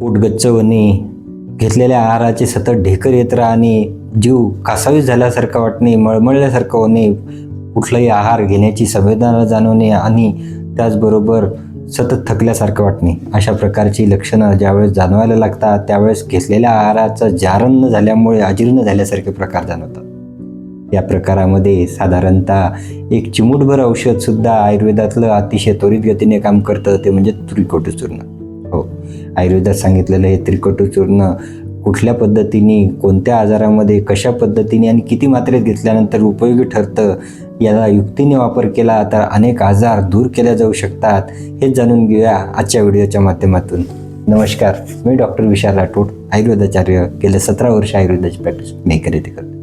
पोटगच्च होणे घेतलेल्या आहाराचे सतत ढेकर येत राहणे जीव कासावीस झाल्यासारखं वाटणे मळमळल्यासारखं होणे कुठलाही आहार घेण्याची संवेदना जाणवणे आणि त्याचबरोबर सतत थकल्यासारखं वाटणे. अशा प्रकारची लक्षणं ज्यावेळेस जाणवायला लागतात त्यावेळेस घेतलेल्या आहाराचं जारण न झाल्यामुळे अजीर्ण झाल्यासारखे प्रकार जाणवतात. या प्रकारामध्ये साधारणतः एक चिमूटभर औषधसुद्धा आयुर्वेदातलं अतिशय त्वरित गतीने काम करतं ते म्हणजे त्रिकोटचूर्ण चूर्ण आयुर्वेदात सांगितलेलं हे त्रिकटूचूर्ण कुठल्या पद्धतीने कोणत्या आजारामध्ये कशा पद्धतीने आणि किती मात्रेत घेतल्यानंतर उपयोगी ठरतं याला युक्तीने वापर केला तर अनेक आजार दूर केले जाऊ शकतात हे जाणून घेऊया आजच्या व्हिडिओच्या माध्यमातून. नमस्कार मी डॉक्टर विशाल राठोड आयुर्वेदाचार्य गेल्या सतरा वर्ष आयुर्वेदाची प्रॅक्टिस मी करीत करतो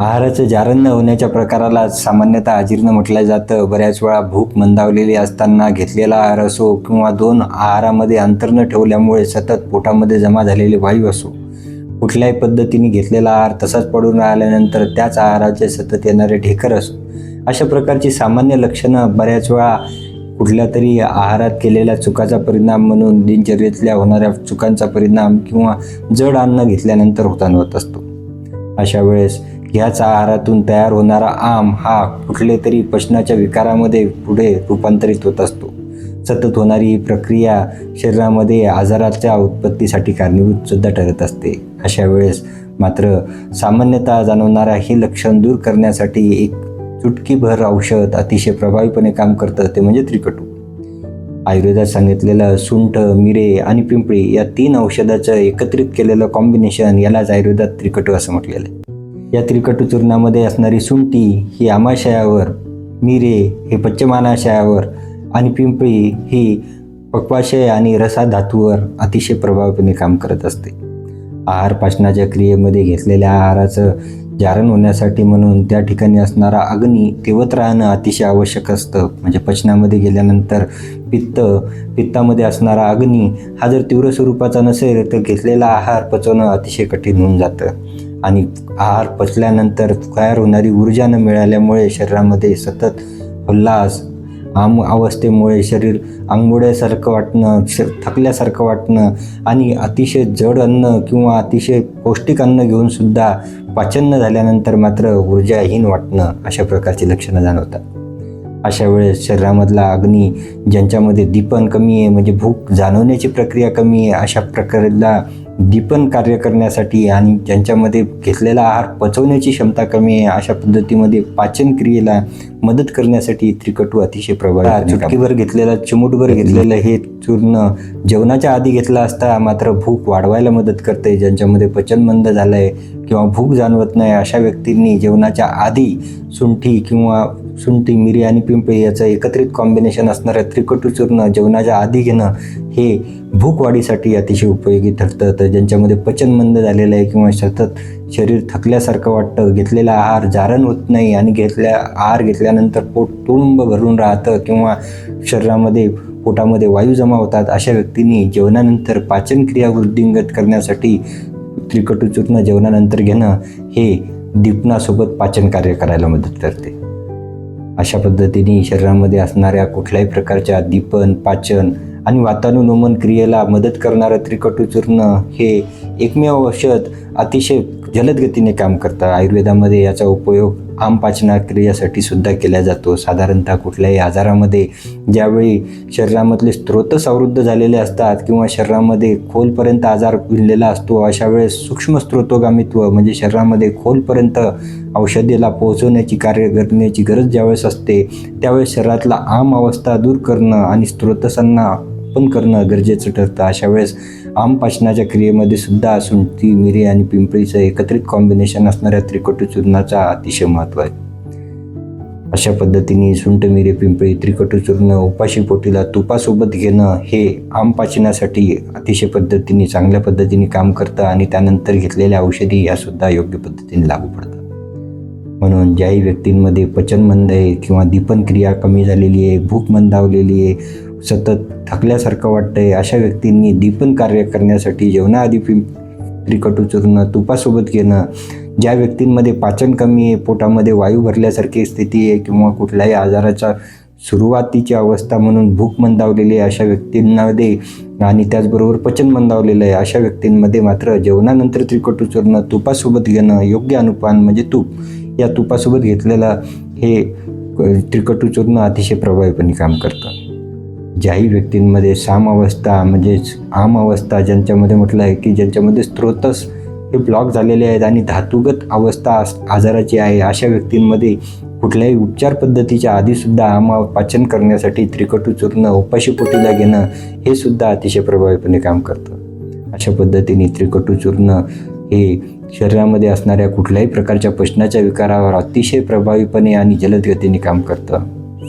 आहाराचं जारण न होण्याच्या प्रकाराला सामान्यतः अजीर्ण म्हटलं जातं. बऱ्याच वेळा भूक मंदावलेली असताना घेतलेला आहार असो किंवा दोन आहारामध्ये अंतर न ठेवल्यामुळे सतत पोटामध्ये जमा झालेले वायू असो. कुठल्याही पद्धतीने घेतलेला आहार तसाच पडून राहिल्यानंतर त्याच आहाराचे सतत येणारे ढेकर असो. अशा प्रकारची सामान्य लक्षणं बऱ्याच वेळा कुठल्या तरी आहारात केलेल्या चुकाचा परिणाम म्हणून दिनचर्येतल्या होणाऱ्या चुकांचा परिणाम किंवा जड अन्न घेतल्यानंतर होताना होत असतो. अशा वेळेस ह्याच आहारातून तयार होणारा आम हा कुठले तरी पचनाच्या विकारामध्ये पुढे रूपांतरित होत असतो. सतत होणारी ही प्रक्रिया शरीरामध्ये आजाराच्या उत्पत्तीसाठी कारणीभूत सुद्धा ठरत असते. अशा वेळेस मात्र सामान्यतः जाणवणारा हे लक्षण दूर करण्यासाठी एक चुटकीभर औषध अतिशय प्रभावीपणे काम करतं ते म्हणजे त्रिकटू. आयुर्वेदात सांगितलेलं सुंठ मिरे आणि पिंपळी या तीन औषधाचं एकत्रित केलेलं कॉम्बिनेशन यालाच आयुर्वेदात त्रिकटू असं म्हटलेलं आहे. या त्रिकटू चूर्णामध्ये असणारी सुंटी ही आमाशयावर मिरे हे पश्चिमानाशयावर आणि पिंपळी ही पक्वाशय आणि रसा धातूवर अतिशय प्रभावीपणे काम करत असते. आहार पाचनाच्या क्रियेमध्ये घेतलेल्या आहाराचं जारण होण्यासाठी म्हणून त्या ठिकाणी असणारा अग्नी तेवत राहणं अतिशय आवश्यक असतं. म्हणजे पचनामध्ये गेल्यानंतर पित्त पित्तामध्ये असणारा अग्नी हा जर तीव्र स्वरूपाचा नसेल तर घेतलेला आहार पचवणं अतिशय कठीण होऊन जातं. आणि आहार पचल्यानंतर तयार होणारी ऊर्जा न मिळाल्यामुळे शरीरामध्ये सतत उल्हास आम अवस्थेमुळे शरीर आंघोळ्यासारखं वाटणं श थकल्यासारखं वाटणं आणि अतिशय जड अन्न किंवा अतिशय पौष्टिक अन्न घेऊन सुद्धा पाचन न झाल्यानंतर मात्र ऊर्जाहीन वाटणं अशा प्रकारची लक्षणं जाणवतात. अशा वेळेस शरीरामधला अग्नी ज्यांच्यामध्ये दीपन कमी आहे म्हणजे भूक जाणवण्याची प्रक्रिया कमी आहे अशा प्रकारेला दीपन कार्य करण्यासाठी आणि ज्यांच्यामध्ये घेतलेला आहार पचवण्याची क्षमता कमी आहे अशा पद्धतीमध्ये पाचन क्रियेला मदत करण्यासाठी त्रिकटू अतिशय प्रभावी चुटकीभर घेतलेला चिमूटभर घेतलेलं हे चूर्ण जेवणाच्या आधी घेतलं असता मात्र भूक वाढवायला मदत करते ज्यांच्यामध्ये पचन मंद झालं आहे किंवा भूक जाणवत नाही अशा व्यक्तींनी जेवणाच्या आधी सुंठी किंवा सुंठी मिरी आणि पिंपळी याचं एकत्रित कॉम्बिनेशन असणारं त्रिकटू चूर्ण जेवणाच्या आधी घेणं हे भूक वाढीसाठी अतिशय उपयोगी ठरतं. तर ज्यांच्यामध्ये पचन मंद झालेलं आहे किंवा सतत शरीर थकल्यासारखं वाटतं घेतलेला आहार जारण होत नाही आणि घेतल्या आहार घेतल्यानंतर पोट तुंब भरून राहतं किंवा शरीरामध्ये पोटामध्ये वायू जमा होतात अशा व्यक्तींनी जेवणानंतर पाचन क्रिया वृद्धिंगत करण्यासाठी त्रिकटू चूर्ण जेवणानंतर घेणं हे दीपनासोबत पाचन कार्य करायला मदत करते. अशा पद्धतीने शरीरामध्ये असणाऱ्या कुठल्याही प्रकारच्या दीपन पाचन आणि वातानुनोमन क्रियेला मदत करणारं त्रिकटू चूर्ण हे एकमेव औषध अतिशय जलद गतीने काम करतं. आयुर्वेदामध्ये याचा उपयोग आम पाचना क्रियासाठी सुद्धा केला जातो. साधारणतः कुठल्याही आजारामध्ये ज्यावेळी शरीरामधले स्त्रोत समृद्ध झालेले असतात किंवा शरीरामध्ये खोलपर्यंत आजार भिनलेला असतो अशा वेळेस सूक्ष्म स्त्रोतोगामित्व म्हणजे शरीरामध्ये खोलपर्यंत औषधेला पोहोचवण्याची कार्य करण्याची गरज ज्यावेळेस असते त्यावेळेस शरीरातला आम अवस्था दूर करणं आणि स्त्रोतसांना पण करणं गरजेचं ठरतं. अशा वेळेस आम पाचनाच्या क्रियेमध्ये सुद्धा सुंठी मिरी आणि पिंपळीचं एकत्रित कॉम्बिनेशन असणाऱ्या त्रिकटूचूर्णाचा अतिशय महत्त्व आहे. अशा पद्धतीने सुंठ मिरी पिंपळी त्रिकटू चूर्ण उपाशी पोटीला तुपासोबत घेणं हे आम पाचनासाठी अतिशय पद्धतीने चांगल्या पद्धतीने काम करतं आणि त्यानंतर घेतलेल्या औषधी यासुद्धा योग्य पद्धतीने लागू पडतात. म्हणून ज्याही व्यक्तींमध्ये पचनमंद आहे किंवा दीपन क्रिया कमी झालेली आहे भूक मंदावलेली आहे सतत थकल्यासारखं वाटतंय अशा व्यक्तींनी दीपन कार्य करण्यासाठी जेवणाआधी पिं त्रिकट उचरणं तुपासोबत घेणं ज्या व्यक्तींमध्ये पाचन कमी आहे पोटामध्ये वायू भरल्यासारखी स्थिती आहे किंवा कुठल्याही आजाराचा सुरुवातीची अवस्था म्हणून भूक मंदावलेली आहे अशा व्यक्तींमध्ये आणि त्याचबरोबर पचन मंदावलेलं आहे अशा व्यक्तींमध्ये मात्र जेवणानंतर त्रिकट उचरणं तुपासोबत घेणं योग्य अनुपान म्हणजे तूप. या तुपासोबत घेतलेलं हे त्रिकटू चूर्ण अतिशय प्रभावीपणे काम करतं. ज्याही व्यक्तींमध्ये साम अवस्था म्हणजेच आम अवस्था ज्यांच्यामध्ये म्हटलं आहे की ज्यांच्यामध्ये स्त्रोतस हे ब्लॉक झालेले आहेत आणि धातुगत अवस्था आजाराची आहे अशा व्यक्तींमध्ये कुठल्याही उपचार पद्धतीच्या आधीसुद्धा आमा पाचन करण्यासाठी त्रिकटू चूर्ण उपाशी पोटीला घेणं हे सुद्धा अतिशय प्रभावीपणे काम करतं. अशा पद्धतीने त्रिकटू चूर्ण हे शरीरामध्ये असणाऱ्या कुठल्याही प्रकारच्या पचनाच्या विकारावर अतिशय प्रभावीपणे आणि जलद गतीने काम करतं.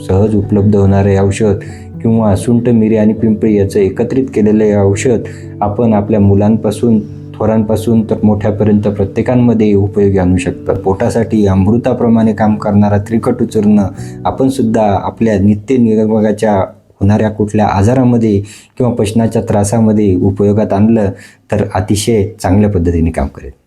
सहज उपलब्ध होणारे औषध किंवा सुंट मिरी आणि पिंपळी याचं एकत्रित केलेलं हे औषध आपण आपल्या मुलांपासून थोरांपासून तर मोठ्यापर्यंत प्रत्येकांमध्ये उपयोगी आणू शकतात पोटासाठी अमृताप्रमाणे काम करणारा त्रिकटू चूर्ण आपण सुद्धा आपल्या नित्य निरोगाच्या होणाऱ्या कुठल्या आजारामध्ये किंवा पचनाच्या त्रासामध्ये उपयोगात आणलं तर अतिशय चांगल्या पद्धतीने काम करेल.